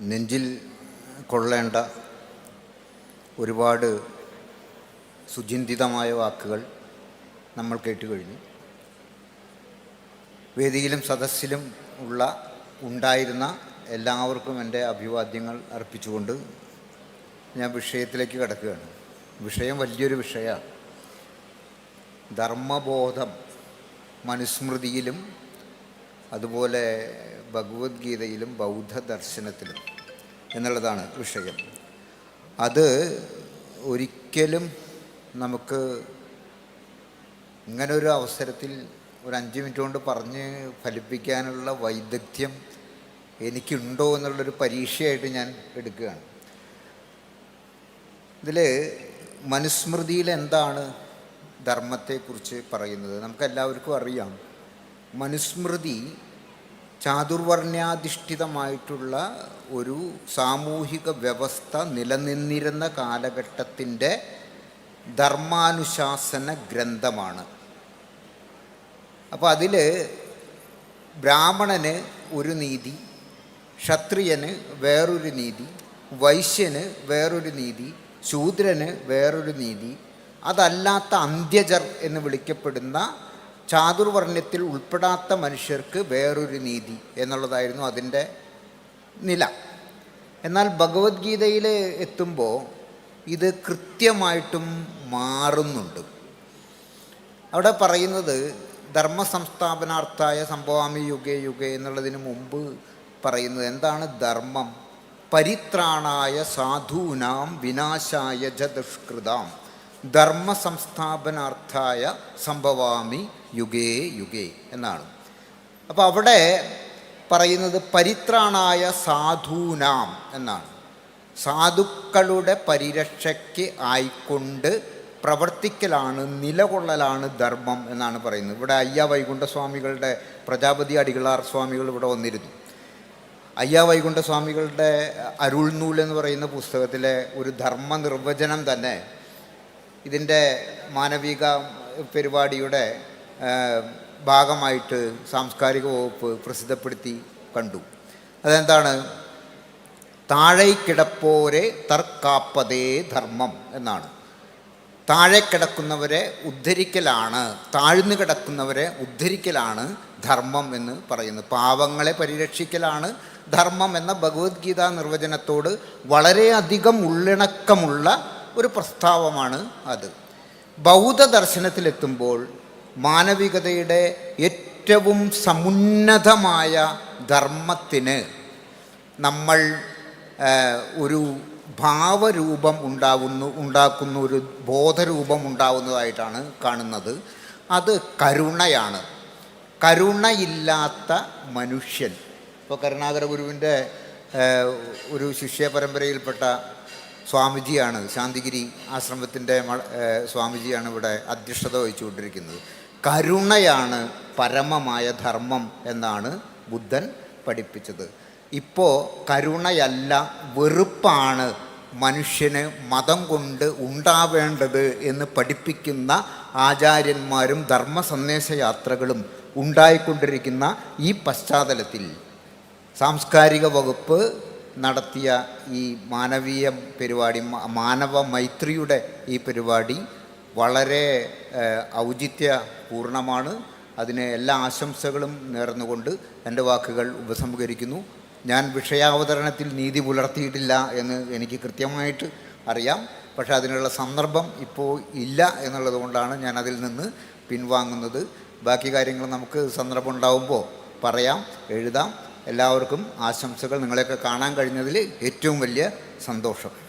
നെഞ്ചിൽ കൊള്ളേണ്ട ഒരുപാട് സുചിന്തിതമായ വാക്കുകൾ നമ്മൾ കേട്ടുകഴിഞ്ഞു വേദിയിലും സദസ്സിലും ഉള്ള ഉണ്ടായിരുന്ന എല്ലാവർക്കും എന്റെ അഭിവാദ്യങ്ങൾ അർപ്പിച്ചുകൊണ്ട് ഞാൻ വിഷയത്തിലേക്ക് കിടക്കുകയാണ്. വിഷയം വലിയൊരു വിഷയമാണ്. ധർമ്മബോധം മനുസ്മൃതിയിലും അതുപോലെ ഭഗവത്ഗീതയിലും ബൗദ്ധ ദർശനത്തിലും എന്നുള്ളതാണ് വിഷയം. അത് ഒരിക്കലും നമുക്ക് ഇങ്ങനെ ഒരു അവസരത്തിൽ ഒരു അഞ്ച് മിനിറ്റ് കൊണ്ട് പറഞ്ഞ് ഫലിപ്പിക്കാനുള്ള വൈദഗ്ധ്യം എനിക്കുണ്ടോ എന്നുള്ളൊരു പരീക്ഷയായിട്ട് ഞാൻ എടുക്കുകയാണ്. ഇതിൽ മനുസ്മൃതിയിൽ എന്താണ് ധർമ്മത്തെക്കുറിച്ച് പറയുന്നത്? നമുക്കെല്ലാവർക്കും അറിയാം. മനുസ്മൃതി ചാതുർവർണാധിഷ്ഠിതമായിട്ടുള്ള ഒരു സാമൂഹിക വ്യവസ്ഥ നിലനിന്നിരുന്ന കാലഘട്ടത്തിന്റെ ധർമാനുശാസന ഗ്രന്ഥമാണ്. അപ്പോൾ അതിൽ ബ്രാഹ്മണന് ഒരു നീതി ക്ഷത്രിയന് വേറൊരു നീതി വൈശ്യന് വേറൊരു നീതി ശൂദ്രന് വേറൊരു നീതി അതല്ലാത്ത അന്ത്യജർ എന്ന് വിളിക്കപ്പെടുന്ന ചാതുർവർണത്തിൽ ഉൾപ്പെടാത്ത മനുഷ്യർക്ക് വേറൊരു നീതി എന്നുള്ളതായിരുന്നു അതിന്റെ നില. എന്നാൽ ഭഗവത്ഗീതയിൽ എത്തുമ്പോൾ ഇത് കൃത്യമായിട്ടും മാറുന്നുണ്ട്. അവിടെ പറയുന്നത് ധർമ്മ സംസ്ഥാപനാർത്ഥായ സംഭവാമി യുഗേ യുഗേ എന്നുള്ളതിന് മുമ്പ് പറയുന്നത് എന്താണ് ധർമ്മം? പരിത്രാണായ സാധൂനാം വിനാശായ ജ ദുഷ്കൃതാം. ധർമ്മ സംസ്ഥാപനാർത്ഥായ സംഭവാമി യുഗേ യുഗേ എന്നാണ്. അപ്പോൾ അവിടെ പറയുന്നത് പരിത്രാണായ സാധൂനാം എന്നാണ്. സാധുക്കളുടെ പരിരക്ഷയ്ക്ക് ആയിക്കൊണ്ട് പ്രവർത്തിക്കലാണ് നിലകൊള്ളലാണ് ധർമ്മം എന്നാണ് പറയുന്നത്. ഇവിടെ അയ്യ വൈകുണ്ഠസ്വാമികളുടെ പ്രജാപതി അടികളാർ സ്വാമികൾ ഇവിടെ വന്നിരുന്നു. അയ്യ വൈകുണ്ഠസ്വാമികളുടെ അരുൾനൂൽ എന്ന് പറയുന്ന പുസ്തകത്തിലെ ഒരു ധർമ്മ നിർവചനം തന്നെ ഇതിന്റെ മാനവിക പരിപാടിയുടെ ഭാഗമായിട്ട് സാംസ്കാരിക വകുപ്പ് പ്രസിദ്ധപ്പെടുത്തി കണ്ടു. അതെന്താണ്? താഴെ കിടപ്പോരെ തർക്കാപ്പതേ ധർമ്മം എന്നാണ്. താഴെ കിടക്കുന്നവരെ ഉദ്ധരിക്കലാണ് താഴ്ന്നു കിടക്കുന്നവരെ ഉദ്ധരിക്കലാണ് ധർമ്മം എന്ന് പറയുന്നത്. പാവങ്ങളെ പരിരക്ഷിക്കലാണ് ധർമ്മം എന്ന ഭഗവത്ഗീത നിർവചനത്തോട് വളരെയധികം ഉള്ളിണക്കമുള്ള ഒരു പ്രസ്താവമാണ് അത്. ബൗദ്ധ ദർശനത്തിലെത്തുമ്പോൾ മാനവികതയുടെ ഏറ്റവും സമുന്നതമായ ധർമ്മത്തിന് നമ്മൾ ഒരു ഭാവരൂപം ഉണ്ടാവുന്നു ഉണ്ടാക്കുന്ന ഒരു ബോധരൂപം ഉണ്ടാവുന്നതായിട്ടാണ് കാണുന്നത്. അത് കരുണയാണ്. കരുണയില്ലാത്ത മനുഷ്യൻ. ഇപ്പോൾ കരുണാകര ഗുരുവിന്റെ ഒരു ശിഷ്യ പരമ്പരയിൽപ്പെട്ട സ്വാമിജിയാണ് ശാന്തിഗിരി ആശ്രമത്തിന്റെ സ്വാമിജിയാണ് ഇവിടെ അധ്യക്ഷത വഹിച്ചുകൊണ്ടിരിക്കുന്നത്. കരുണയാണ് പരമമായ ധർമ്മം എന്നാണ് ബുദ്ധൻ പഠിപ്പിച്ചത്. ഇപ്പോൾ കരുണയല്ല വെറുപ്പാണ് മനുഷ്യന് മതം കൊണ്ട് ഉണ്ടാവേണ്ടത് എന്ന് പഠിപ്പിക്കുന്ന ആചാര്യന്മാരും ധർമ്മ സന്ദേശ യാത്രകളും ഉണ്ടായിക്കൊണ്ടിരിക്കുന്ന ഈ പശ്ചാത്തലത്തിൽ സാംസ്കാരിക വകുപ്പ് നടത്തിയ ഈ മാനവീയ പരിപാടി മാനവ മൈത്രിയുടെ ഈ പരിപാടി വളരെ ഔചിത്യപൂർണമാണ്. അതിന് എല്ലാ ആശംസകളും നേർന്നുകൊണ്ട് എന്റെ വാക്കുകൾ ഉപസംഹരിക്കുന്നു. ഞാൻ വിഷയാവതരണത്തിൽ നീതി പുലർത്തിയിട്ടില്ല എന്ന് എനിക്ക് കൃത്യമായിട്ട് അറിയാം. പക്ഷെ അതിനുള്ള സന്ദർഭം ഇപ്പോൾ ഇല്ല എന്നുള്ളത് കൊണ്ടാണ് ഞാൻ അതിൽ നിന്ന് പിൻവാങ്ങുന്നത്. ബാക്കി കാര്യങ്ങൾ നമുക്ക് സന്ദർഭം ഉണ്ടാവുമ്പോൾ പറയാം എഴുതാം. എല്ലാവർക്കും ആശംസകൾ. നിങ്ങളെയൊക്കെ കാണാൻ കഴിഞ്ഞതിൽ ഏറ്റവും വലിയ സന്തോഷം.